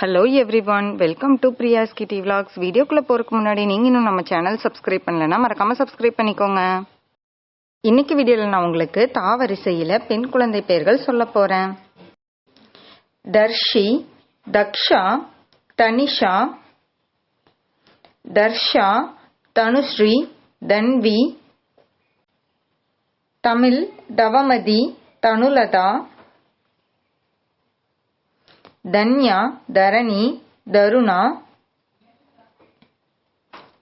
Hello everyone welcome to Priya's kitty vlogs வீடியோக்குள்ளே போகிறதுக்கு முன்னாடி நீங்கள் இன்னும் நம்ம சேனல் சப்ஸ்கிரைப் பண்ணலைன்னா மறக்காமல் சப்ஸ்கிரைப் பண்ணிக்கோங்க. இன்னைக்கு வீடியோவில் நான் உங்களுக்கு தாவரிசையில் பெண் குழந்தை பெயர்கள் சொல்ல போகிறேன் தர்ஷி தக்ஷா தனிஷா தர்ஷா தனுஸ்ரீ தன்வி தமிழ் தவமதி தனுலதா தன்யா தரணி தருணா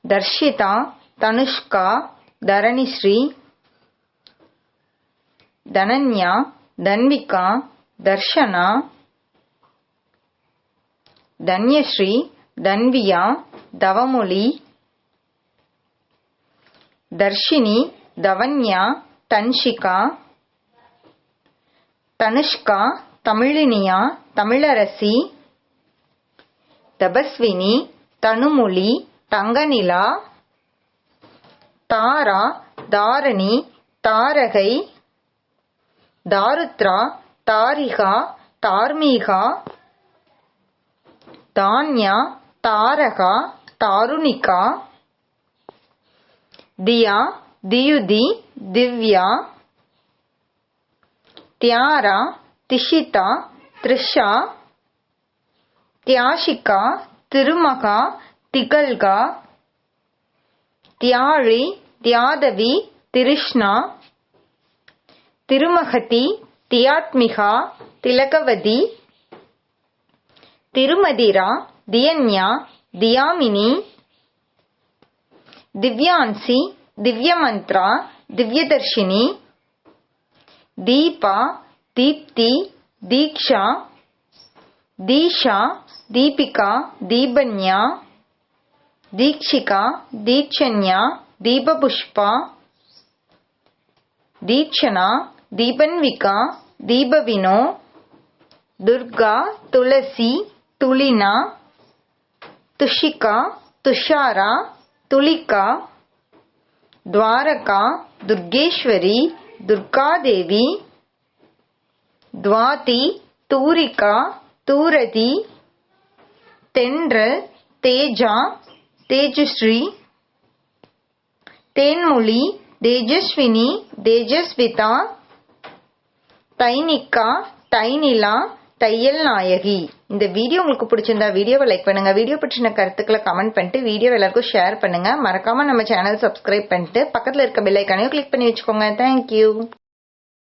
தர்ஷிதா தனுஷ்கா தரணிஸ்ரீ தனன்யா தன்விகா தர்ஷனா தன்யஸ்ரீ தன்வியா தவமொழி தர்ஷினி தவன்யா தன்ஷிகா தனுஷ்கா தமிழினியா தமிழரசி தபஸ்வினி தனுமொழி தங்கநிலா தாரா தாரணி தாரகை தாருத்ரா தாரிகா தார்மீகா தான்யா தாரகா தாருணிகா தியா தியுதி திவ்யா தியாரா திஷிதா த்ரிஷா தியாஷிகா திருமகா திகல்கா தியாழி தியாதவி திருஷ்ணா திருமகதி தியாத்மிகா திலகவதி திருமதிரா தியன்யா தியாமினி திவ்யான்சி திவ்யமந்த்ரா திவ்யதர்ஷினி தீபா दीप्ति, दीक्षा, दीशा, दीपिका दीपन्या दीक्षिका दीक्षण्या दीपपुष्पा, दीक्षणा, दीपन्विका, दीपविनो, दुर्गा, तुलसी, तुलिना, तुषिका, तुषारा, तुलिका, द्वारका, दुर्गेश्वरी, दुर्गादेवी துவாதி தூரிகா தூரதி தென்றல் தேஜா தேஜஸ்ரீ தேன்மொழி தேஜஸ்வினி தேஜஸ்விதா தைனிக்கா தைனிலா தையல் நாயகி. இந்த வீடியோ உங்களுக்கு பிடிச்சிருந்தா வீடியோவை லைக் பண்ணுங்க. வீடியோ பற்றின கருத்துக்களை கமெண்ட் பண்ணிட்டு வீடியோ எல்லாருக்கும் ஷேர் பண்ணுங்க. மறக்காம நம்ம சேனல் சப்ஸ்கிரைப் பண்ணிட்டு பக்கத்தில் இருக்க பெல் ஐக்கானையும் கிளிக் பண்ணி வச்சுக்கோங்க. தேங்க்யூ